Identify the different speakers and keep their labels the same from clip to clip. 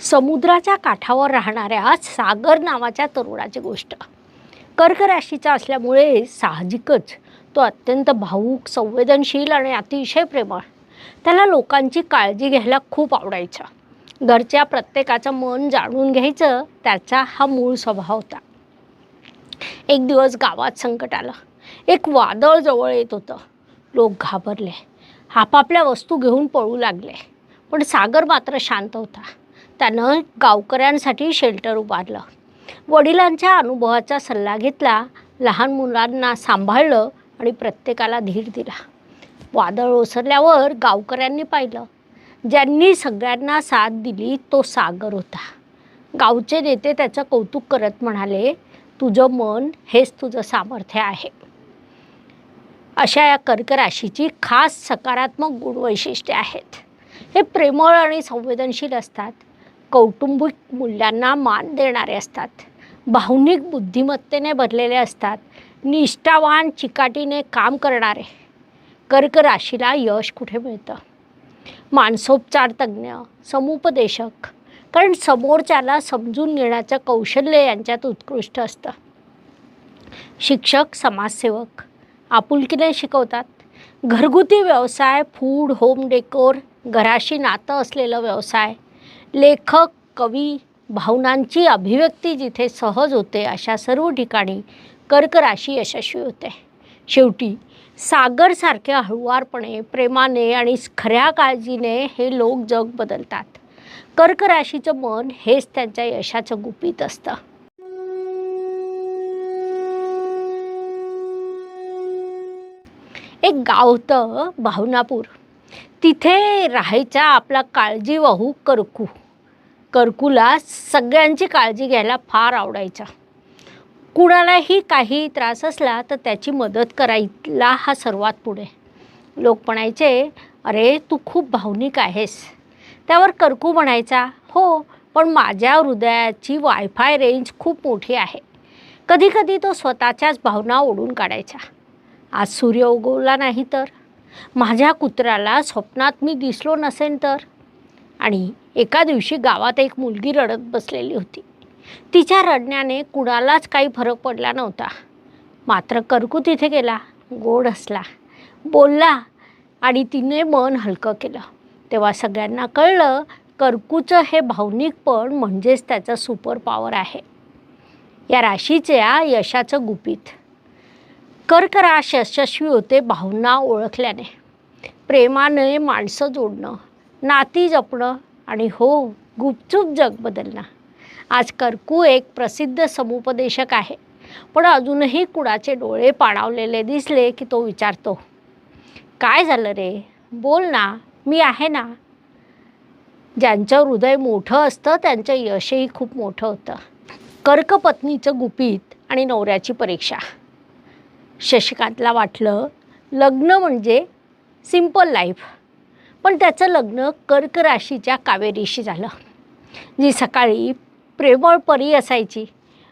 Speaker 1: समुद्राच्या काठावर राहणाऱ्या सागर नावाच्या तरुणाची गोष्ट. कर्क राशीचा असल्यामुळे साहजिकच तो अत्यंत भावूक संवेदनशील आणि अतिशय प्रेमळ. त्याला लोकांची काळजी घ्यायला खूप आवडायचं. घरच्या प्रत्येकाचं मन जाणून घ्यायचं त्याचा हा मूळ स्वभाव होता. एक दिवस गावात संकट आलं. एक वादळ जवळ येत होतं. लोक घाबरले. आपापल्या वस्तू घेऊन पळू लागले. पण सागर मात्र शांत होता. त्यानं गावकऱ्यांसाठी शेल्टर उभारलं. वडिलांच्या अनुभवाचा सल्ला घेतला लहान मुलांना सांभाळलं आणि प्रत्येकाला धीर दिला. वादळ ओसरल्यावर गावकऱ्यांनी पाहिलं ज्यांनी सगळ्यांना साथ दिली तो सागर होता. गावचे नेते त्याचं कौतुक करत म्हणाले तुझं मन हेच तुझं सामर्थ्य आहे. अशा या कर्क राशीची खास सकारात्मक गुणवैशिष्ट्ये आहेत. हे प्रेमळ आणि संवेदनशील असतात. कौटुंबिक मूल्यांना मान देणारे असतात. भावनिक बुद्धिमत्तेने भरलेले असतात. निष्ठावान चिकाटीने काम करणारे. कर्क राशीला यश कुठे मिळतं? मानसोपचार तज्ज्ञ समुपदेशक. कारण समोरच्याला समजून घेण्याचं कौशल्य यांच्यात उत्कृष्ट असतं. शिक्षक समाजसेवक आपुलकीने शिकवतात. घरगुती व्यवसाय फूड होम डेकोर घराशी नातं असलेलं व्यवसाय लेखक कवी भावनांची अभिव्यक्ती जिथे सहज होते अशा सर्व ठिकाणी कर्क राशी यशस्वी होते. शेवटी सागरसारखे हळुवारपणे प्रेमाने आणि खऱ्या काळजीने हे लोक जग बदलतात. कर्क राशीचं मन हेच त्यांच्या यशाचं गुपित असतं. एक गाव होतं भावनापूर. तिथे राहायचा आपला काळजीवाहू करकू. करकूला सगळ्यांची काळजी घ्यायला फार आवडायचा. कुणालाही काही त्रास असला तर त्याची मदत करायला हा सर्वात पुढे. लोक म्हणायचे अरे तू खूप भावनिक आहेस. त्यावर करकू म्हणायचा हो पण माझ्या हृदयाची वायफाय रेंज खूप मोठी आहे. कधीकधी तो स्वतःच्याच भावना ओढून काढायचा. आज सूर्य उगवला नाही तर? माझ्या कुत्र्याला स्वप्नात मी दिसलो नसेन तर. आणि एका दिवशी गावात एक मुलगी रडत बसलेली होती. तिच्या रडण्याने कुणालाच काही फरक पडला नव्हता. मात्र करकू तिथे गेला गोड हसला बोलला आणि तिने मन हलकं केलं. तेव्हा सगळ्यांना कळलं कर्कूचं हे भावनिकपण म्हणजेच त्याचं सुपर पॉवर आहे. या राशीच्या यशाचं गुपित. कर्क राश यशस्वी होते भावना ओळखल्याने. प्रेमाने माणसं जोडणं नाती जपणं आणि हो गुपचूप जग बदलणं. आज कर्कू एक प्रसिद्ध समुपदेशक आहे. पण अजूनही कुणाचे डोळे पाणावलेले दिसले की तो विचारतो काय झालं रे? बोल ना मी आहे ना? ज्यांचं हृदय मोठं असतं त्यांचं यशही खूप मोठं होतं. कर्क पत्नीचं गुपित आणि नवऱ्याची परीक्षा. शशिकांतला वाटलं. लग्न म्हणजे सिंपल लाईफ पण त्याचं लग्न कर्क राशीच्या कावेरीशी झालं. जी सकाळी प्रेमळ परी असायची.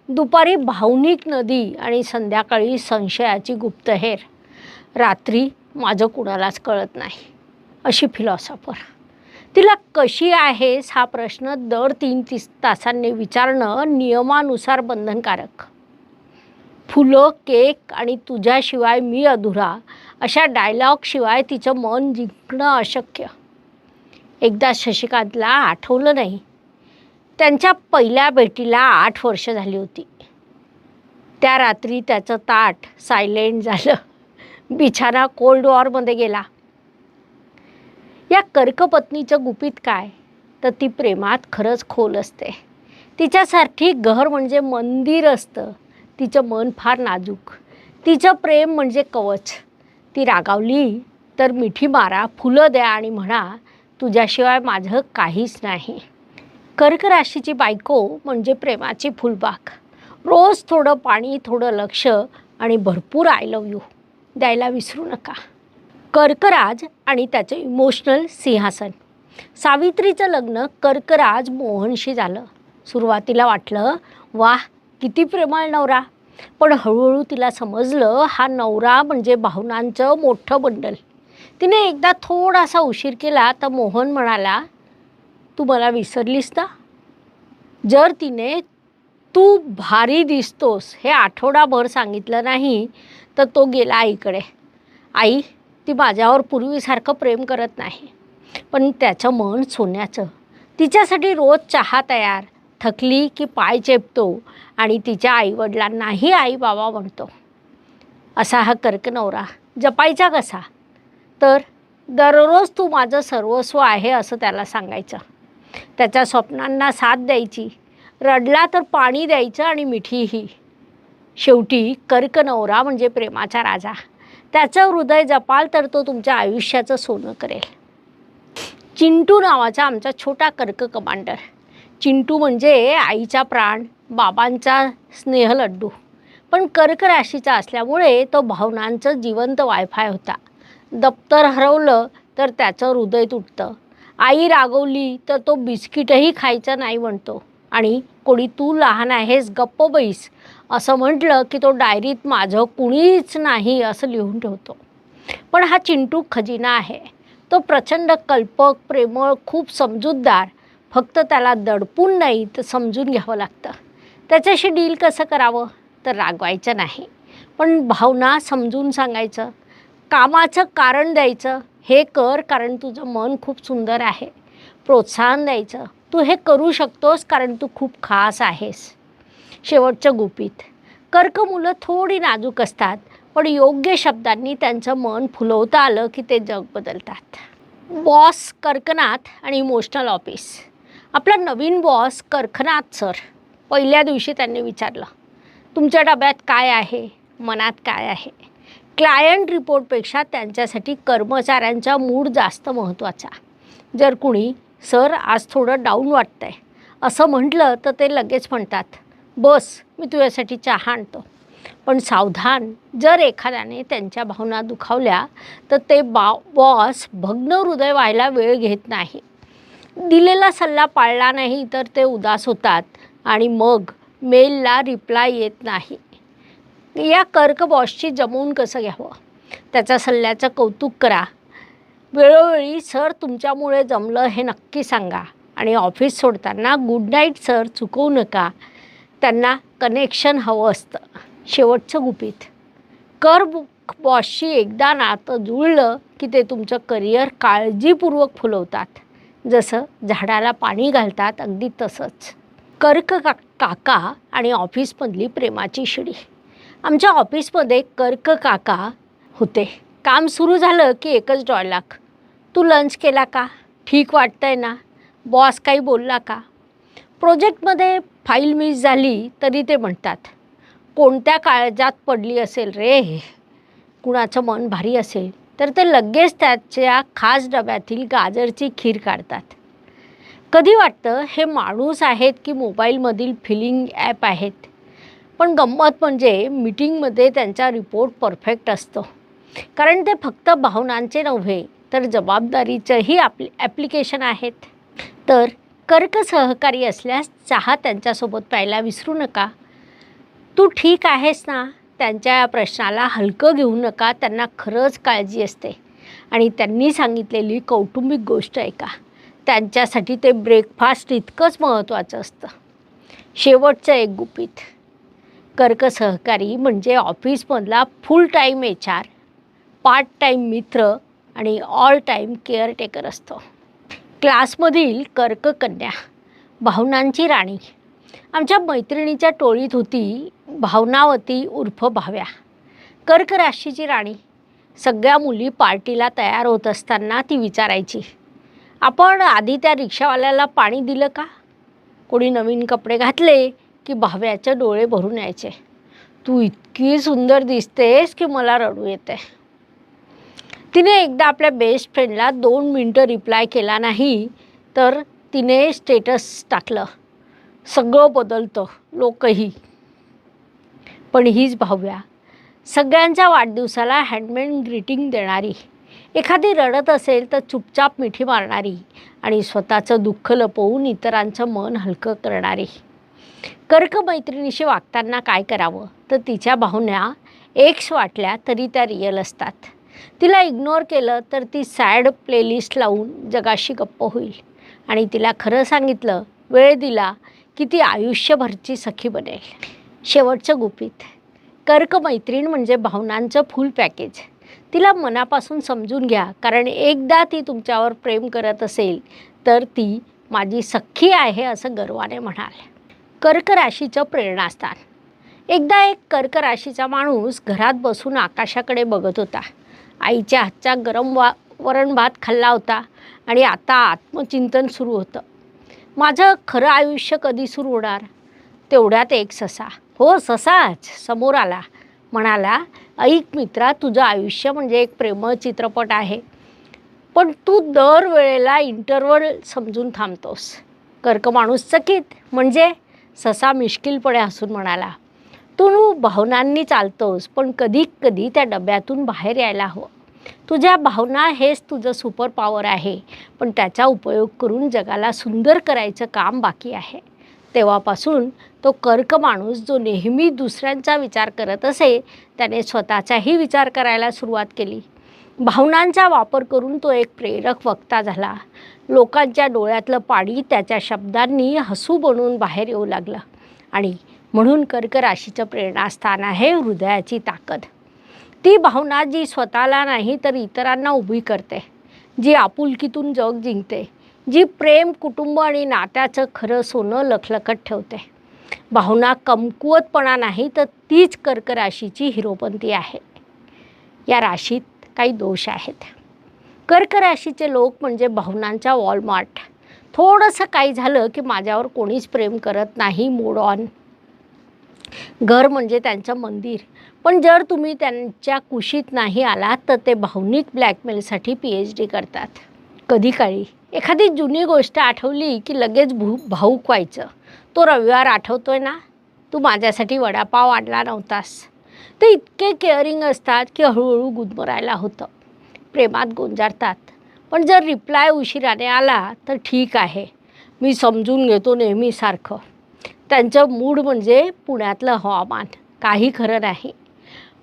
Speaker 1: दुपारी भावनिक नदी आणि संध्याकाळी संशयाची गुप्तहेर. रात्री माझं कुणालाच कळत नाही अशी फिलॉसॉफर तिला कशी आहेस हा प्रश्न दर तीन तीस तासांनी विचारणं नियमानुसार बंधनकारक. फुलं केक आणि तुझ्याशिवाय मी अधुरा अशा डायलॉगशिवाय तिचं मन जिंकणं अशक्य. एकदा शशिकांतला आठवलं नाही. त्यांच्या पहिल्या भेटीला आठ वर्ष झाली होती. त्या रात्री त्याचं ताट सायलेंट झालं. बिछाना कोल्ड वॉरमध्ये गेला. या कर्कपत्नीचं गुपित काय? तर ती प्रेमात खरंच खोल असते. तिच्यासारखी घर म्हणजे मंदिर असतं. तिचं मन फार नाजूक. तिचं प्रेम म्हणजे कवच. ती रागावली तर मिठी मारा फुलं द्या आणि म्हणा तुझ्याशिवाय माझं काहीच नाही. कर्क राशीची बायको म्हणजे प्रेमाची फुलबाग. रोज थोडं पाणी थोडं लक्ष आणि भरपूर आय लव यू. द्यायला विसरू नका. कर्कराज आणि त्याचं इमोशनल सिंहासन. सावित्रीचं लग्न कर्कराज मोहनशी झालं. सुरुवातीला वाटलं वाह किती प्रेमळ नवरा? पण हळूहळू तिला समजलं हा नवरा म्हणजे भावनांचं मोठं बंडल. तिने एकदा थोडासा उशीर केला तर मोहन म्हणाला तू मला विसरलीस ना? जर तिने तू भारी दिसतोस हे आठवडाभर सांगितलं नाही तर तो गेला आईकडे. आई ती माझ्यावर पूर्वीसारखं प्रेम करत नाही. पण त्याचं मन सोन्याचं. तिच्यासाठी रोज चहा तयार थकली की पाय चेपतो आणि तिच्या आईवडिलांनाही आई बाबा म्हणतो. असा हा कर्क नवरा जपायचा कसा? तर दररोज तू माझं सर्वस्व आहे असं त्याला सांगायचं. त्याच्या स्वप्नांना साथ द्यायची. रडला तर पाणी द्यायचं आणि मिठीही. शेवटी कर्क नवरा म्हणजे प्रेमाचा राजा. त्याचं हृदय जपाल तर तो तुमच्या आयुष्याचं सोनं करेल. चिंटू नावाचा आमचा छोटा कर्क कमांडर. चिंटू म्हणजे आईचा प्राण बाबांचा स्नेहलड्डू पण कर्क राशीचा असल्यामुळे तो भावनांचं जिवंत वायफाय होता. दप्तर हरवलं तर त्याचं हृदय तुटतं. आई रागवली तर तो बिस्किटही खायचं नाही म्हणतो. आणि कोणी तू लहान आहेस गप्प बैस असं म्हटलं की तो डायरीत माझं कुणीच नाही असं लिहून ठेवतो. पण हा चिंटू खजिना आहे. तो प्रचंड कल्पक प्रेमळ खूप समजूतदार फक्त त्याला दडपून नाही तर समजून घ्यावं लागतं. त्याच्याशी डील कसं करावं? तर रागवायचं नाही. पण भावना समजून सांगायचं. कामाचं कारण द्यायचं. हे कर कारण तुझं मन खूप सुंदर आहे. प्रोत्साहन द्यायचं. तू हे करू शकतोस कारण तू खूप खास आहेस. शेवटचं गुपित. कर्क मुलं थोडी नाजूक असतात पण योग्य शब्दांनी त्यांचं मन फुलवता आलं की ते जग बदलतात. बॉस कर्कनाथ आणि इमोशनल ऑफिस. आपला नवीन बॉस कर्कनाथ सर पहिल्या दिवशी त्यांनी विचारलं तुमच्या डब्यात काय आहे? मनात काय आहे? क्लायंट रिपोर्टपेक्षा त्यांच्यासाठी कर्मचाऱ्यांचा मूड जास्त महत्त्वाचा जर कुणी सर आज थोडं डाऊन वाटतं आहे असं म्हटलं तर ते लगेच म्हणतात बस मी तुझ्यासाठी चहा आणतो. पण सावधान जर एखाद्याने त्यांच्या भावना दुखावल्या तर ते बा बॉस भग्न हृदय व्हायला वेळ घेत नाही. दिलेला सल्ला पाळला नाही तर ते उदास होतात आणि मग मेलला रिप्लाय येत नाही. या कर्क बॉसची जमवून कसं घ्यावं? त्याच्या सल्ल्याचं कौतुक करा. वेळोवेळी सर तुमच्यामुळे जमलं हे नक्की सांगा आणि ऑफिस सोडताना गुड नाईट सर चुकवू नका. त्यांना कनेक्शन हवं असतं. शेवटचं गुपित. कर बॉसशी एकदा नातं जुळलं की ते तुमचं करिअर काळजीपूर्वक फुलवतात. जसं झाडाला पाणी घालतात अगदी तसंच. कर्क का काका आणि ऑफिसमधली प्रेमाची शिडी. आमच्या ऑफिसमध्ये कर्क काका होते. काम सुरू झालं की एकच डॉयलाक तू लंच केला का? ठीक वाटतंय ना? बॉस काही बोलला का? प्रोजेक्टमध्ये फाईल मिस झाली तरी ते म्हणतात कोणत्या काळजात पडली असेल रे? कुणाचं मन भारी असेल. तर ते लगेच त्याच्या खास डब्यातील गाजरची खीर काढतात. कधी वाटतं हे माणूस आहेत की मोबाईलमधील फिलिंग ॲप आहेत? पण गंमत म्हणजे मीटिंगमध्ये त्यांचा रिपोर्ट परफेक्ट असतो. कारण ते फक्त भावनांचे नव्हे तर जबाबदारीचंही आपले ॲप्लिकेशन आहेत. तर कर्क सहकारी असल्यास चहा त्यांच्यासोबत प्यायला विसरू नका. तू ठीक आहेस ना? त्यांच्या या प्रश्नाला हलकं घेऊ नका त्यांना खरंच काळजी असते. आणि त्यांनी सांगितलेली कौटुंबिक गोष्ट ऐका त्यांच्यासाठी ते ब्रेकफास्ट इतकंच महत्त्वाचं असतं. शेवटचं एक गुपित. कर्क सहकारी म्हणजे ऑफिसमधला full time H R part time मित्र आणि ऑल टाईम केअरटेकर असतो. क्लासमधील कर्क कन्या भावनांची राणी आमच्या मैत्रिणीच्या टोळीत होती भावनावती उर्फ भाव्या. कर्क राशीची राणी. सगळ्या मुली पार्टीला तयार होत असताना ती विचारायची आपण आधी त्या रिक्षावाल्याला पाणी दिलं का? कोणी नवीन कपडे घातले की भाव्याचे डोळे भरून यायचे? तू इतकी सुंदर दिसतेस की मला रडू येते. तिने एकदा आपल्या बेस्ट फ्रेंडला दोन मिनटं रिप्लाय केला नाही तर तिने स्टेटस टाकलं. सगळं बदलतं लोकही. पण हीच भाव्या. सगळ्यांच्या वाढदिवसाला हँडमेड ग्रीटिंग देणारी. एखादी रडत असेल तर चुपचाप मिठी मारणारी आणि स्वतःचं दुःख लपवून इतरांचं मन हलकं करणारी. कर्क मैत्रिणीशी वागताना काय करावं? तर तिच्या भावना एक्स वाटल्या तरी त्या रिअल असतात. तिला इग्नोर केलं तर ती सॅड प्लेलिस्ट लावून जगाशी गप्प होईल. आणि तिला खरं सांगितलं वेळ दिला की ती आयुष्यभरची सखी बनेल. शेवटचं गुपित. कर्क मैत्रीण म्हणजे भावनांचं फुल पॅकेज. तिला मनापासून समजून घ्या कारण एकदा ती तुमच्यावर प्रेम करत असेल तर ती माझी सख्खी आहे असं गर्वाने म्हणाल. कर्क राशीचं प्रेरणास्थान. एकदा एक कर्क राशीचा माणूस घरात बसून आकाशाकडे बघत होता. आईच्या हातचा गरम वा वरण भात खाल्ला होता आणि आता आत्मचिंतन सुरू होतं. माझं खरं आयुष्य कधी सुरू होणार? तेवढ्यात एक ससा. हो ससाच. समोर आला. म्हणाला ऐक मित्रा तुझं आयुष्य म्हणजे एक प्रेमळ चित्रपट आहे. पण तू दरवेळेला इंटरवल समजून थांबतोस. कर्क माणूस चकित. म्हणजे? ससा मिश्किलपणे हसून म्हणाला तू भावनांनी चालतोस पण कधी कधी त्या डब्यातून बाहेर यायला हवं. तुझ्या भावना हेच तुझं सुपर पॉवर आहे. पण त्याचा उपयोग करून जगाला सुंदर करायचं काम बाकी आहे. तेव्हापासून तो कर्क माणूस जो नेहमी दुसऱ्यांचा विचार करत असे त्याने स्वतःचाही विचार करायला सुरुवात केली. भावनांचा वापर करून तो एक प्रेरक वक्ता झाला. लोकांच्या डोळ्यातलं पाणी त्याच्या शब्दांनी हसू बनवून बाहेर येऊ लागलं. आणि म्हणून कर्क राशीचं प्रेरणास्थान आहे हृदयाची ताकद. ती भावना जी स्वतःला नाही तर इतरांना उभी करते. जी आपुलकीतून जग जिंकते. जी प्रेम कुटुंब आणि नात्याचं खरं सोनं लखलखत ठेवते. भावना कमकुवतपणा नाही तर तीच कर्क राशीची हिरोपंती आहे. या राशीत काही दोष आहेत. कर्क राशीचे लोक म्हणजे भावनांच्या वॉलमार्ट. थोडंसं काही झालं की माझ्यावर कोणीच प्रेम करत नाही मोड ऑन. घर म्हणजे त्यांचं मंदिर. पण जर तुम्ही त्यांच्या कुशीत नाही आलात तर ते भावनिक ब्लॅकमेलसाठी पी एच डी करतात. कधी काळी. एखादी जुनी गोष्ट आठवली की लगेच भू भाऊक व्हायचं. तो रविवार आठवतो आहे ना? तू माझ्यासाठी वडापाव आणला नव्हतास. ते इतके केअरिंग असतात की हळूहळू गुदमरायला होतं. प्रेमात गोंजारतात. पण जर रिप्लाय उशिराने आला तर ठीक आहे. मी समजून घेतो नेहमीसारखं. त्यांचं मूड म्हणजे पुण्यातलं हवामान. काही खरं नाही.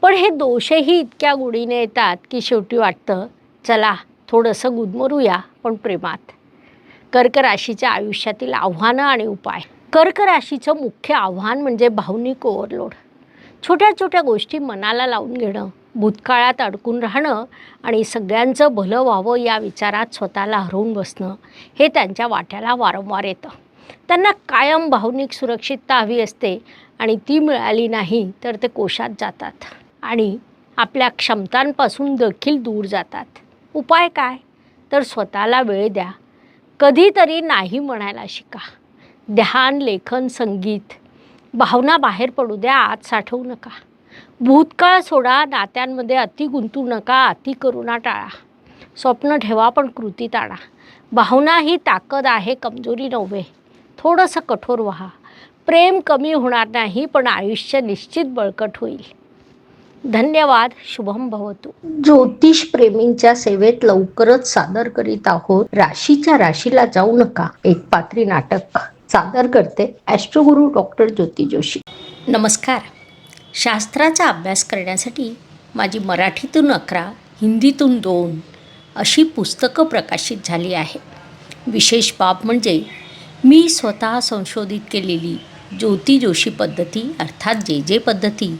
Speaker 1: पण हे दोषही इतक्या गुढीने येतात की शेवटी वाटतं चला थोडंसं गुदमरूया पण प्रेमात. कर्क राशीच्या आयुष्यातील आव्हानं आणि उपाय. कर्क राशीचं मुख्य आव्हान म्हणजे भावनिक ओव्हरलोड. छोट्या छोट्या गोष्टी मनाला लावून घेणं भूतकाळात अडकून राहणं आणि सगळ्यांचं भलं व्हावं या विचारात स्वतःला हरवून बसणं हे त्यांच्या वाट्याला वारंवार येतं. त्यांना कायम भावनिक सुरक्षितता हवी असते आणि ती मिळाली नाही तर ते कोशात जातात. आणि आपल्या क्षमतांपासून देखील दूर जातात. उपाय काय? तर स्वतःला वेळ द्या. कधीतरी नाही म्हणायला शिका. ध्यान लेखन संगीत भावना बाहेर पडू द्या आत साठवू नका. भूतकाळ सोडा नात्यांमध्ये अति गुंतू नका अति करुणा टाळा. स्वप्न ठेवा पण कृतीत आणा भावना ही ताकद आहे कमजोरी नव्हे. थोडंसं कठोर व्हा. प्रेम कमी होणार नाही पण आयुष्य निश्चित बळकट होईल. धन्यवाद शुभम भवतु. ज्योतिष प्रेमींच्या सेवेत लवकरच सादर करीत आहोत. राशीच्या राशीला जाऊ नका. एक पात्री नाटक सादर करते ॲस्ट्रोगुरू डॉक्टर ज्योती जोशी. नमस्कार. शास्त्राचा अभ्यास करण्यासाठी माझी मराठीतून अकरा हिंदीतून दोन अशी पुस्तकं प्रकाशित झाली आहे. विशेष बाब म्हणजे मी स्वतः संशोधित केलेली ज्योती जोशी पद्धती अर्थात जे जे पद्धती